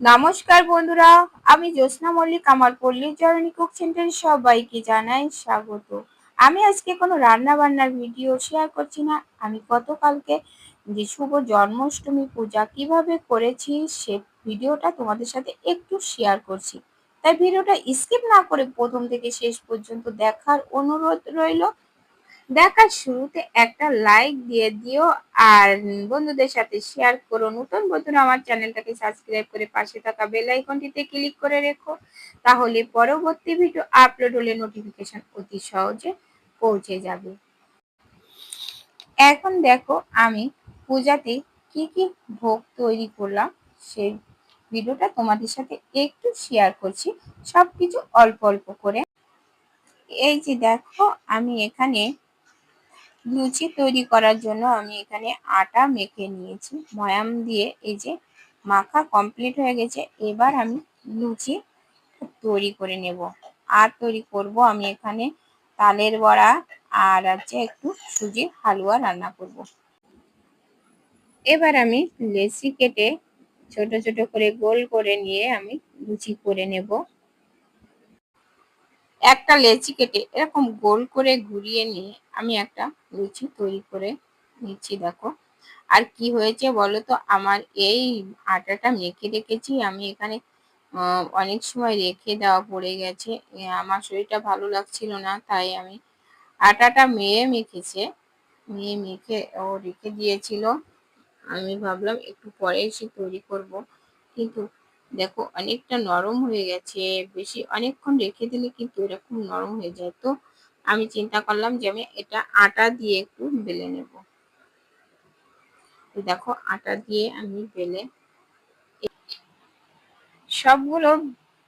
নমস্কার বন্ধুরা, আমি জ্যোৎস্না মল্লিক, আমার পল্লী জরণী কুক সেন্টারে সবাইকে জানাই স্বাগত। আমি আজকে কোনো রান্না বান্নার ভিডিও শেয়ার করছি না। আমি গতকালকে যে শুভ জন্মাষ্টমী পূজা কীভাবে করেছি, সে ভিডিওটা তোমাদের সাথে একটু শেয়ার করছি। তাই ভিডিওটা স্কিপ না করে প্রথম থেকে শেষ পর্যন্ত দেখার অনুরোধ রইল। দেখার শুরুতে একটা লাইক দিয়ে দিও আর বন্ধুদের সাথে শেয়ার করো। নতুন বন্ধুরা আমার চ্যানেলটাকে সাবস্ক্রাইব করে পাশে থাকা বেল আইকনটিতে ক্লিক করে রেখো। তাহলে পরবর্তী ভিডিও আপলোড হলে নোটিফিকেশন অতি সহজে পৌঁছে যাবে। এখন দেখো আমি পূজাতে কি কি ভোগ তৈরি করলাম, সেই ভিডিওটা তোমাদের সাথে একটু শেয়ার করছি। সবকিছু অল্প অল্প করে। এই যে দেখো, আমি এখানে লুচি তৈরি করার জন্য আমি এখানে আটা মেখে নিয়েছি। ময়াম দিয়ে এই যে মাখা কমপ্লিট হয়ে গেছে, এবার আমি লুচি তৈরি করে নেব। আর তৈরি করব আমি এখানে তালের বড়া আর আছে একটু সুজির হালুয়া রান্না করব। এবার আমি লেসি কেটে ছোট ছোট করে গোল করে নিয়ে আমি লুচি করে নেব। একটা লেচি কেটে এরকম গোল করে ঘুরিয়ে নিয়ে আমি একটা লুচি তৈরি করে নিচ্ছি, দেখো। আর কি হয়েছে বলো তো আমার এই আটাটা মেখে রেখেছি। আমি এখানে অনেক সময় রেখে দেওয়া পড়ে গেছে। আমার শরীরটা ভালো লাগছিল না, তাই আমি আটাটা মেয়ে মেখেছে। মেয়ে মেখে ও রেখে দিয়েছিল। আমি ভাবলাম একটু পরে এসে তৈরি করব। কিন্তু দেখো অনেকটা নরম হয়ে গেছে, বেশি অনেকক্ষণ রেখে দিলে কিন্তু এরকম নরম হয়ে যায়। তো আমি চিন্তা করলাম যে আমি এটা আটা দিয়ে একটু বেলে নেব। দেখো আটা দিয়ে আমি বেলে সবগুলো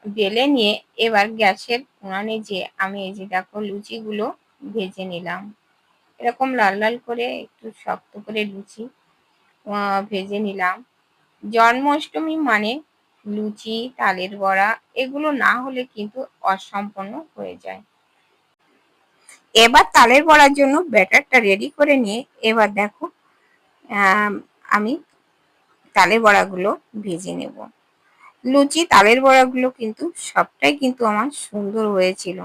বেলে নিয়ে এবার গ্যাসের উনানে যে আমি এই যে দেখো লুচিগুলো ভেজে নিলাম। এরকম লাল লাল করে একটু শক্ত করে লুচি ভেজে নিলাম। জন্মাষ্টমী মানে লুচি, তালের বড়া এগুলো না হলে কিন্তু অসম্পন্ন হয়ে যায়। এবার তালের বড়ার জন্য ব্যাটারটা রেডি করে নিয়ে এবার দেখো, আমি তালের বড়াগুলো ভেজে নেব। লুচি, তালের বড়াগুলো কিন্তু সবটাই কিন্তু আমার সুন্দর হয়েছিল।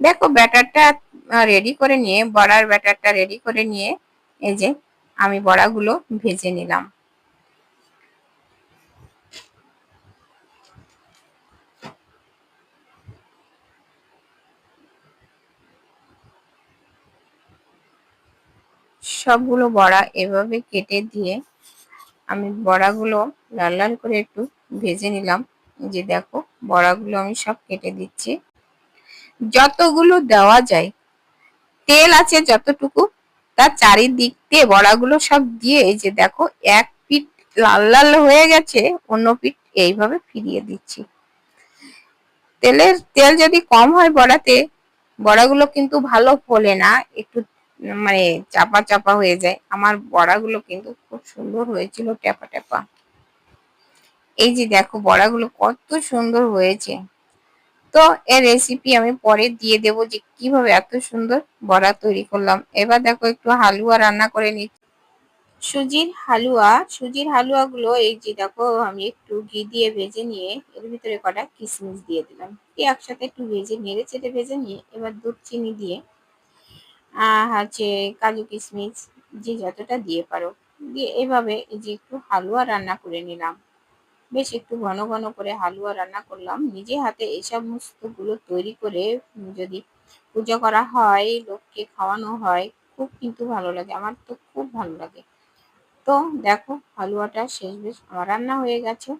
দেখো ব্যাটারটা রেডি করে নিয়ে, বড়ার ব্যাটারটা রেডি করে নিয়ে এই যে আমি বড়াগুলো ভেজে নিলাম। সবগুলো বড়া এভাবে কেটে দিয়ে আমি বড়াগুলো লাল লাল করে একটু ভেজে নিলাম। যে দেখো, বড়াগুলো আমি সব কেটে দিচ্ছি। যতগুলো দেওয়া যায়, তেল আছে যতটুকু, তার চারিদিক দিয়ে বড়াগুলো সব দিয়ে এই যে দেখো, এক পিঠ লাল লাল হয়ে গেছে, অন্য পিঠ এইভাবে ফিরিয়ে দিচ্ছি। তেলের, তেল যদি কম হয় বড়াতে, বড়াগুলো কিন্তু ভালো ফোলে না, একটু মানে চাপা চাপা হয়ে যায়। আমার বড়াগুলো কিন্তু খুব সুন্দর হয়েছিল, ট্যাপা ট্যাপা। এই যে দেখো, বড়াগুলো কত সুন্দর হয়েছে। তো এর রেসিপি আমি পরে দিয়ে দেব যে কীভাবে এত সুন্দর বড়া তৈরি করলাম। এবার দেখো, একটু হালুয়া রান্না করে নিচ্ছি। সুজির হালুয়া, সুজির হালুয়াগুলো এই যে দেখো, আমি একটু ঘি দিয়ে ভেজে নিয়ে এর ভিতরে কটা কিশমিশ দিয়ে দিলাম। একসাথে একটু ভেজে নেড়ে চেটে ভেজে নিয়ে এবার দুধ চিনি দিয়ে হচ্ছে কাজু কিশমিশ যে যতটা দিয়ে পারো। দিয়ে এভাবে যে একটু হালুয়া রান্না করে নিলাম। বেশ একটু ঘন ঘন করে হালুয়া রান্না করলাম। নিজে হাতে এই সমস্তগুলো তৈরি করে যদি পুজো করা হয়, লোককে খাওয়ানো হয়, খুব কিন্তু ভালো লাগে। আমার তো খুব ভালো লাগে। তো দেখো, হালুয়াটা শেষ, বেশ আমার রান্না হয়ে গেছে।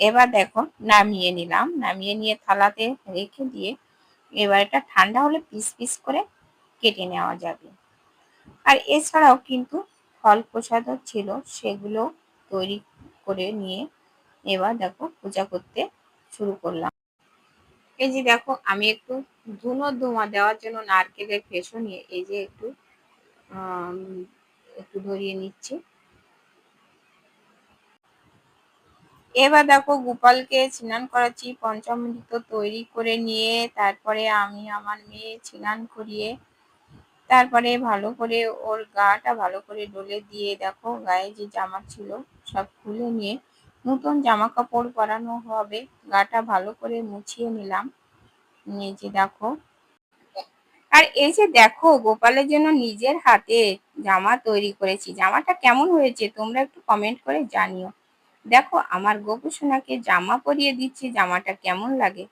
এবার দেখো, নামিয়ে নিলাম। নামিয়ে নিয়ে থালাতে রেখে দিয়ে এবার এটা ঠান্ডা হলে পিস পিস করে কেটে নেওয়া যাবে। আর এছাড়াও কিন্তু ফল প্রসাদও ছিল, সেগুলো তৈরি করে নিয়ে এবার দেখো পূজা করতে শুরু করলাম। এই যে দেখো, আমি একটু ধুনো ধোঁয়া দেওয়ার জন্য নারকেলের ফেসও নিয়ে এই যে একটু একটু ধরিয়ে নিচ্ছি। এবার দেখো গোপালকে স্নান করাচ্ছি পঞ্চামৃত তৈরি করে নিয়ে তারপরে আমি আমার মেয়ে স্নান করিয়ে তারপরে ভালো করে ওর গাটা ভালো করে ডলে দিয়ে দেখো গায়ে যে জামা ছিল সব খুলে নিয়ে নতুন জামা কাপড় পরানো হবে। গাটা ভালো করে মুছিয়ে নিলাম। নিয়ে যে দেখো। আর এই যে দেখো গোপালের জন্য নিজের হাতে জামা তৈরি করেছি। জামাটা কেমন হয়েছে তোমরা একটু কমেন্ট করে জানিও। দেখো, আমার গোপু সোনাকে জামা পরিয়ে দিচ্ছি, জামাটা কেমন লাগে?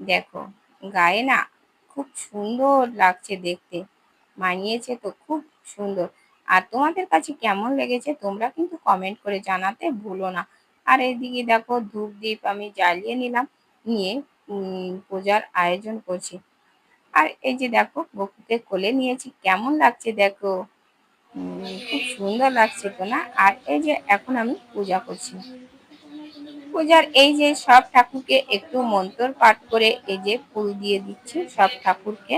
দেখো, গায়ে না খুব সুন্দর লাগছে দেখতে। মানিয়েছে তো, খুব সুন্দর। আর তোমাদের কাছে কেমন লেগেছে, তোমরা কিন্তু কমেন্ট করে জানাতে ভুলো না। আর এইদিকে দেখো, ধূপ দ্বীপ আমি জ্বালিয়ে নিলাম, নিয়ে পূজার আয়োজন করছি। আর এই যে দেখো, বকুকে কোলে নিয়েছি, কেমন লাগছে দেখো? খুব সুন্দর লাগছে তো না আর এই যে এখন আমি পূজা করছি। পূজার এই যে সব ঠাকুরকে একটু মন্ত্র পাঠ করে এই যে ফুল দিয়ে দিচ্ছি সব ঠাকুরকে।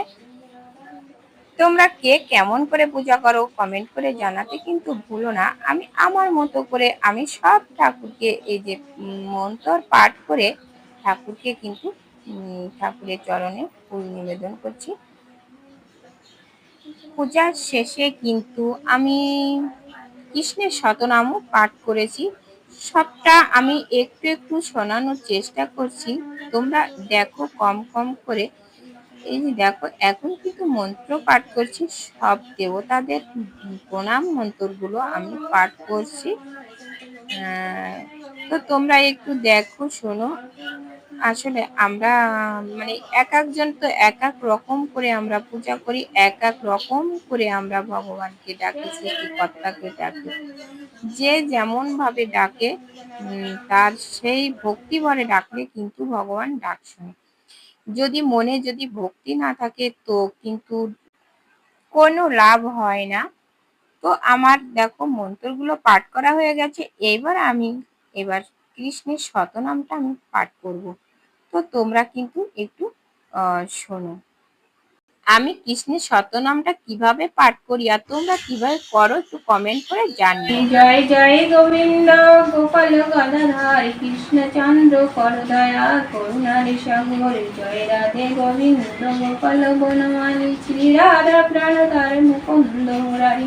তোমরা কে কেমন করে পূজা করো কমেন্ট করে জানাতে কিন্তু ভুলো না। আমি আমার মতো করে আমি সব ঠাকুরকে এই যে মন্ত্র পাঠ করে ঠাকুরকে কিন্তু ঠাকুরের চরণে ফুল নিবেদন করছি। পূজার শেষে কিন্তু আমি কৃষ্ণের শতনামও পাঠ করেছি। সবটা আমি একটু একটু শোনানোর চেষ্টা করছি। তোমরা দেখো কম কম করে। এই যে দেখো, এখন কিন্তু মন্ত্র পাঠ করছি। সব দেবতাদের প্রণাম মন্ত্রগুলো আমি পাঠ করছি। তো তোমরা একটু দেখো, শোনো। আসলে আমরা মানে এক একজন তো এক এক রকম করে আমরা পূজা করি, এক এক রকম করে আমরা ভগবানকে ডাকি, সৃষ্টিকর্তাকে ডাকি। যে যেমন ভাবে ডাকে তার সেই ভক্তি ভরে ডাকলে কিন্তু ভগবান ডাক শোনে। যদি মনে যদি ভক্তি না থাকে, তো কিন্তু কোনো লাভ হয় না। তো আমার দেখো মন্ত্রগুলো পাঠ করা হয়ে গেছে, এবার আমি, এবার কৃষ্ণের শতনামটা আমি পাঠ করব। তো তোমরা কিন্তু একটু শোনো। আমি কৃষ্ণের শতনামটা কীভাবে পাঠ করি আর তোমরা কীভাবে করো একটু কমেন্ট করে জানি জয় জয় গোবিন্দ, গোপাল গদাধর, কৃষ্ণচন্দ্র করদয়া করুণার সাগর, জয় রাধে গোবিন্দ, গোপাল বনমালী, শ্রী রাধা প্রাণতার মুকুন্দ মুরারি।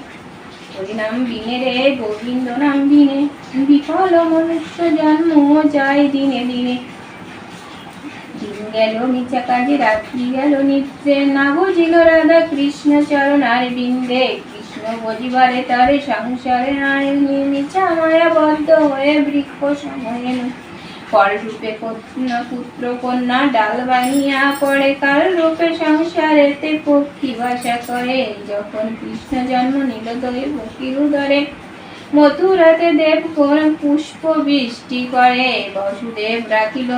হরিনাম বিনে রে, গোবিন্দ নাম বিনে বিফল মনুষ্য জন্ম যায় দিনে দিন। গেল নিচা কাজে, রাত্রি গেল নিত্রে না রাধা কৃষ্ণ চরণ আর বিন্দে। কৃষ্ণ বজিবারে তারে সংসারে আয় নিচা মায়া বদ্ধ হয়ে বৃক্ষ সময়ে ফল রূপে পুত্র কন্যা ডাল বানিয়া পড়ে। কাল রূপে সংসারেতে পক্ষী বাসা করে। যখন কৃষ্ণ জন্ম নিল দয়ে বকির উদরে মথুরাতে দেব কোন পুষ্প বৃষ্টি করে। বসুদেব রাখিল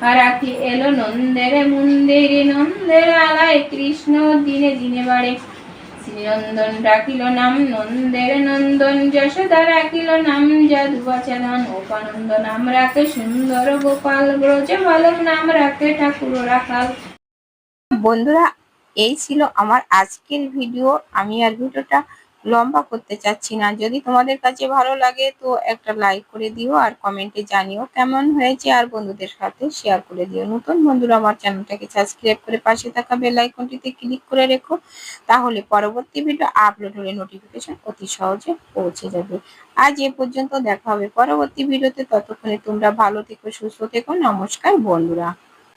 রাখি এলো নন্দের মন্দিরে, নন্দের আলায় কৃষ্ণ দিনে দিনে বাড়ে। শ্রীনন্দন রাখিল নাম নন্দের নন্দন, যশোদা রাখিল নাম জাদু বাচালন উপানন্দ নাম রাখে সুন্দর গোপাল ব্রজ বালক নাম রাখে ঠাকুর রাখাল। বন্ধুরা, এই ছিল আমার আজকের ভিডিও। আমি আর ভিডিওটা লম্বা করতে চাচ্ছি না। যদি তোমাদের কাছে ভালো লাগে তো একটা লাইক করে দিও আর কমেন্টে জানিও কেমন হয়েছে। আর বন্ধুদের সাথে শেয়ার করে দিও। নতুন বন্ধুরা আমার চ্যানেলটাকে সাবস্ক্রাইব করে পাশে থাকা বেল আইকনটিতে ক্লিক করে রেখো। তাহলে পরবর্তী ভিডিও আপলোড হলে নোটিফিকেশন অতি সহজে পৌঁছে যাবে। আজ এ পর্যন্ত দেখা হবে পরবর্তী ভিডিওতে ততক্ষণে তোমরা ভালো থেকো, সুস্থ থেকো। নমস্কার বন্ধুরা।